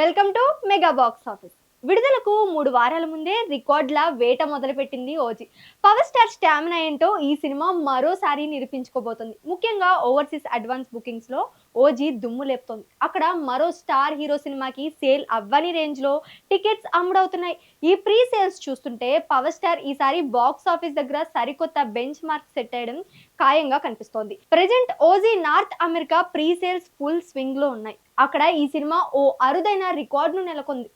Welcome to mega box office. విడుదలకు మూడు వారాల ముందే రికార్డుల వేట మొదలుపెట్టింది ఓజీ. పవర్ స్టార్ స్టామినా ఏంటో ఈ సినిమా మరోసారి నిరూపించుకోబోతుంది. ముఖ్యంగా ఓవర్సీస్ అడ్వాన్స్ బుకింగ్స్లో ఓజీ దుమ్ము లేపుతోంది. అక్కడ మరో స్టార్ హీరో సినిమాకి సేల్ అవ్వని రేంజ్లో టికెట్స్ అమ్ముడవుతున్నాయి. ఈ ప్రీ సేల్స్ చూస్తుంటే పవర్ స్టార్ ఈసారి బాక్స్ ఆఫీస్ దగ్గర సరికొత్త బెంచ్ మార్క్ సెట్ అయ్యడం ఖాయంగా కనిపిస్తోంది. Present OG North America pre sales full స్వింగ్లో ఉన్నాయి. అక్కడ ఈ సినిమా ఓ అరుదైన రికార్డును నెలకొంది.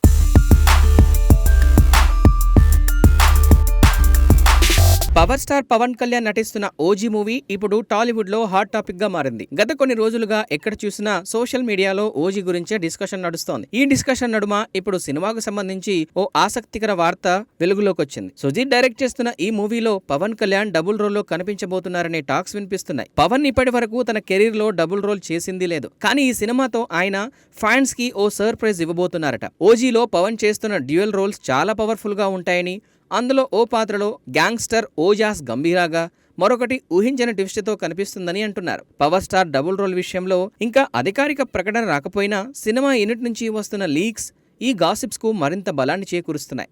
పవర్ స్టార్ పవన్ కళ్యాణ్ నటిస్తున్న ఓజీ మూవీ ఇప్పుడు టాలీవుడ్లో హాట్ టాపిక్గా మారింది. గత కొన్ని రోజులుగా ఎక్కడ చూసినా సోషల్ మీడియాలో ఓజీ గురించే డిస్కషన్ నడుస్తోంది. ఈ డిస్కషన్ నడుమ ఇప్పుడు సినిమాకు సంబంధించి ఓ ఆసక్తికర వార్త వెలుగులోకి వచ్చింది. సుజీత్ డైరెక్ట్ చేస్తున్న ఈ మూవీలో పవన్ కళ్యాణ్ డబుల్ రోల్లో కనిపించబోతున్నారనే టాక్స్ వినిపిస్తున్నాయి. పవన్ ఇప్పటి వరకు తన కెరీర్లో డబుల్ రోల్ చేసింది లేదు. కానీ ఈ సినిమాతో ఆయన ఫ్యాన్స్కి ఓ సర్ప్రైజ్ ఇవ్వబోతున్నారట. ఓజీలో పవన్ చేస్తున్న డ్యూయల్ రోల్స్ చాలా పవర్ఫుల్గా ఉంటాయని అందులో ఓ పాత్రలో గ్యాంగ్స్టర్ ఓజాస్ గంభీరాగా మరొకటి ఊహించని ట్విస్ట్తో కనిపిస్తుందని అంటున్నారు. పవర్ స్టార్ డబుల్ రోల్ విషయంలో ఇంకా అధికారిక ప్రకటన రాకపోయినా సినిమా యూనిట్ నుంచి వస్తున్న లీక్స్ ఈ గాసిప్స్కు మరింత బలాన్ని చేకూరుస్తున్నాయి.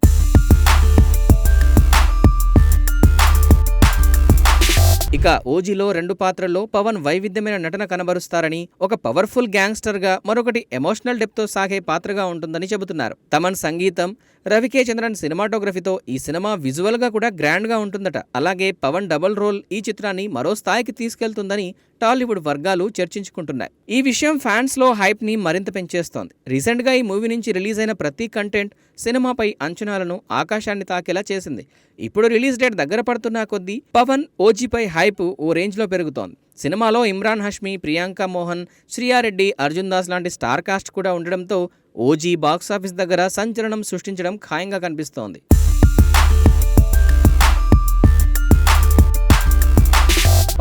ఇక ఓజీలో రెండు పాత్రల్లో పవన్ వైవిధ్యమైన నటన కనబరుస్తారని ఒక పవర్ఫుల్ గ్యాంగ్స్టర్గా మరొకటి ఎమోషనల్ డెప్తో సాగే పాత్రగా ఉంటుందని చెబుతున్నారు. తమన్ సంగీతం రవికే చంద్రన్ సినిమాటోగ్రఫీతో ఈ సినిమా విజువల్గా కూడా గ్రాండ్గా ఉంటుందట. అలాగే పవన్ డబుల్ రోల్ ఈ చిత్రాన్ని మరో స్థాయికి తీసుకెళ్తుందని టాలీవుడ్ వర్గాలు చర్చించుకుంటున్నాయి. ఈ విషయం ఫ్యాన్స్లో హైప్ని మరింత పెంచేస్తోంది. రీసెంట్గా ఈ మూవీ నుంచి రిలీజ్ అయిన ప్రతి కంటెంట్ సినిమాపై అంచనాలను ఆకాశాన్ని తాకేలా చేసింది. ఇప్పుడు రిలీజ్ డేట్ దగ్గర పడుతున్న కొద్దీ పవన్ ఓజీపై హైప్ ఓ రేంజ్లో పెరుగుతోంది. సినిమాలో ఇమ్రాన్ హష్మి ప్రియాంక మోహన్ శ్రీయారెడ్డి అర్జున్ దాస్ లాంటి స్టార్ కాస్ట్ కూడా ఉండడంతో ఓజీ బాక్సాఫీస్ దగ్గర సంచలనం సృష్టించడం ఖాయంగా కనిపిస్తోంది.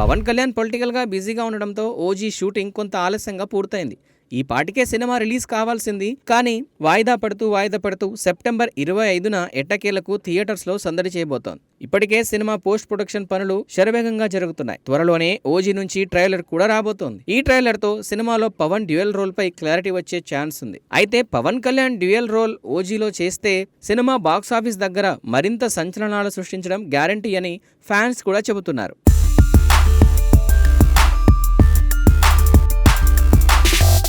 పవన్ కళ్యాణ్ పొలిటికల్గా బిజీగా ఉండడంతో ఓజీ షూటింగ్ కొంత ఆలస్యంగా పూర్తయింది. ఈ పాటికే సినిమా రిలీజ్ కావాల్సింది. కానీ వాయిదా పడుతూ వాయిదా పడుతూ సెప్టెంబర్ ఇరవై ఐదున ఎట్టకేలకు థియేటర్స్లో సందడి చేయబోతోంది. ఇప్పటికే సినిమా పోస్ట్ ప్రొడక్షన్ పనులు శరవేగంగా జరుగుతున్నాయి. త్వరలోనే ఓజీ నుంచి ట్రైలర్ కూడా రాబోతోంది. ఈ ట్రైలర్తో సినిమాలో పవన్ డ్యూయల్ రోల్ పై క్లారిటీ వచ్చే ఛాన్స్ ఉంది. అయితే పవన్ కళ్యాణ్ డ్యూయల్ రోల్ ఓజీలో చేస్తే సినిమా బాక్సాఫీస్ దగ్గర మరింత సంచలనాలు సృష్టించడం గ్యారంటీ అని ఫ్యాన్స్ కూడా చెబుతున్నారు.